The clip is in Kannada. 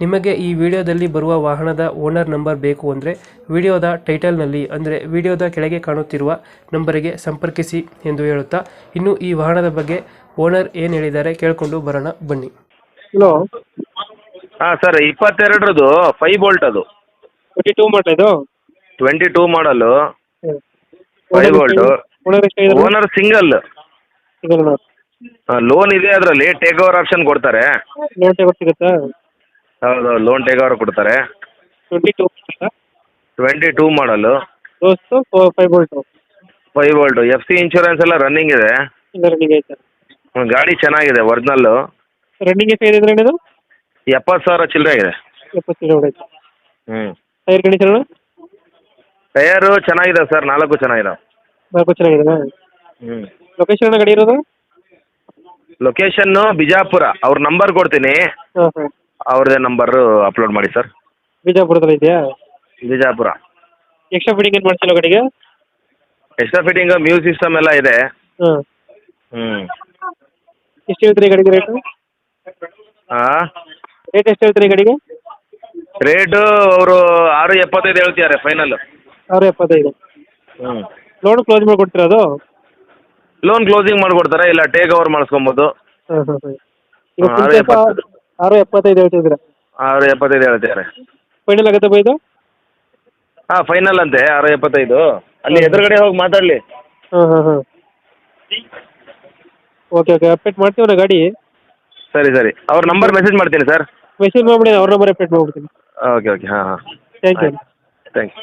ನಿಮಗೆ ಈ ವಿಡಿಯೋದಲ್ಲಿ ಬರುವ ವಾಹನದ ಓನರ್ ನಂಬರ್ ಬೇಕು ಅಂದರೆ ವಿಡಿಯೋದ ಟೈಟಲ್ನಲ್ಲಿ ಅಂದರೆ ವಿಡಿಯೋದ ಕೆಳಗೆ ಕಾಣುತ್ತಿರುವ ನಂಬರಿಗೆ ಸಂಪರ್ಕಿಸಿ ಎಂದು ಹೇಳುತ್ತಾ ಇನ್ನು ಈ ವಾಹನದ ಬಗ್ಗೆ ಓನರ್ ಏನು ಹೇಳಿದ್ದಾರೆ ಕೇಳಿಕೊಂಡು ಬರೋಣ ಬನ್ನಿ. ಹಲೋ ಹಾಂ ಸರ್ ಇಪ್ಪತ್ತೆರಡರದು ಫೈವ್ ಬೋಲ್ಟ್ ಅದು. ಟ್ವೆಂಟಿ ಟೂ ಮಾಡಲ್ ಇದು twenty two model five bolt owner ಎಷ್ಟಾಗಿದೆ ಓನರ್ ಸಿಂಗಲ್ ಲೋನ್ ಇದೆ ಅದರಲ್ಲಿ ಟೇಕ್ ಓವರ್ ಆಪ್ಷನ್ ಕೊಡ್ತಾರೆ. ಲೋನ್ ಟೇಬಲ್ ಸಿಗುತ್ತಾ? ಹೌದು ಲೋನ್ ಟೇಕ್ ಓವರ್ ಕೊಡ್ತಾರೆ. Twenty two twenty two model ದೋಸ್ತು five bolt five volt F C insurance ಎಲ್ಲ ರನ್ನಿಂಗ್ ಇದೆ. ಇಲ್ಲ ರನ್ನಿಂಗ್ ಐತೆ. ಹ್ಮ್, ಗಾಡಿ ಚೆನ್ನಾಗಿದೆ ಒರಿಜಿನಲ್ಲು ರನ್ನಿಂಗ್ ಎಷ್ಟು ಇದೆ ಇದು? ಎಪ್ಪತ್ತು ಸಾವಿರ ಚಿಲ್ಲರೆ ಇದೆ ಎಪ್ಪತ್ತು ಕಿಲೋ ಐತೆ ಹ್ಞೂ ಟೈರ್ ಕಂಡೀಷನ್ ಟಯರು ಚೆನ್ನಾಗಿದೆ ಸರ್ ನಾಲ್ಕು ಚೆನ್ನಾಗಿದೆ. ನಾಲ್ಕು ಚೆನ್ನಾಗಿದೆ ಹ್ಞೂ ಲೊಕೇಶನ್ ಗಾಡಿ ಇರೋದು? ಲೊಕೇಶನ್ನು ಬಿಜಾಪುರ ಅವ್ರ ನಂಬರ್ ಕೊಡ್ತೀನಿ. ಹಾಂ ಹಾಂ. ಅವ್ರದ್ದೇ ನಂಬರು ಅಪ್ಲೋಡ್ ಮಾಡಿ ಸರ್ ಬಿಜಾಪುರದಲ್ಲಿ ಇದೆಯಾ? ಬಿಜಾಪುರ. ಎಕ್ಸ್ಟ್ರಾ ಫಿಟ್ಟಿಂಗ್ ಏನು ಮಾಡ್ತೀರಾ ಗಾಡಿಗೆ? ಎಕ್ಸ್ಟ್ರಾ ಫಿಟ್ಟಿಂಗ್ ಮ್ಯೂಸಿಕ್ ಸಿಸ್ಟಮ್ ಎಲ್ಲ ಇದೆ. ಹಾಂ. ಹ್ಞೂ ಎಷ್ಟು ಹೇಳ್ತೀರಿ ಗಾಡಿಗೆ ರೇಟು ಹಾಂ ರೇಟ್ ಎಷ್ಟು ಹೇಳ್ತೀರಿ ಗಾಡಿಗೆ? ರೇಟು ಅವರು ಆರು ಎಪ್ಪತ್ತೈದು ಹೇಳ್ತಿದ್ದಾರೆ ಫೈನಲ್ ಆರು ಎಪ್ಪತ್ತೈದು. ಹ್ಞೂ ಲೋನ್ ಕ್ಲೋಸ್ ಮಾಡಿಕೊಡ್ತೀರಾ ಅದು? ಲೋನ್ ಕ್ಲೋಸಿಂಗ್ ಮಾಡಿಕೊಡ್ತಾರೆ ಇಲ್ಲ ಟೇಕ್ ಓವರ್ ಮಾಡಿಸ್ಕೊಬೋದು. ಹಾಂ ಹಾಂ ಹಾಂ ಈಗ. ಆರು ಎಪ್ಪತ್ತೈದು ಹೇಳ್ತಿದ್ದೀರಾ? ಆರು ಎಪ್ಪತ್ತೈದು ಹೇಳ್ತಿದ್ದಾರೆ ಫೈನಲ್ ಆಗುತ್ತೆ ಬೈ ಇದು? ಹಾಂ ಫೈನಲ್ ಅಂತೆ ಆರು ಎಪ್ಪತ್ತೈದು ಅಲ್ಲಿ ಎದುರುಗಡೆ ಹೋಗಿ ಮಾತಾಡ್ಲಿ. ಹಾಂ ಹಾಂ ಹಾಂ. ಓಕೆ ಓಕೆ ಅಪ್ಡೇಟ್ ಮಾಡ್ತೀವಣ್ಣ ಗಾಡಿ. ಸರಿ ಸರಿ. ಅವ್ರ ನಂಬರ್ ಮೆಸೇಜ್ ಮಾಡ್ತೀನಿ ಸರ್ ಮೆಸೇಜ್ ಮಾಡ್ಬಿಡಿ ಅವ್ರ ನಂಬರ್ ಅಪ್ಡೇಟ್ ಮಾಡ್ಬಿಡ್ತೀನಿ. ಓಕೆ ಓಕೆ ಹಾಂ ಹಾಂ. Thank you thanks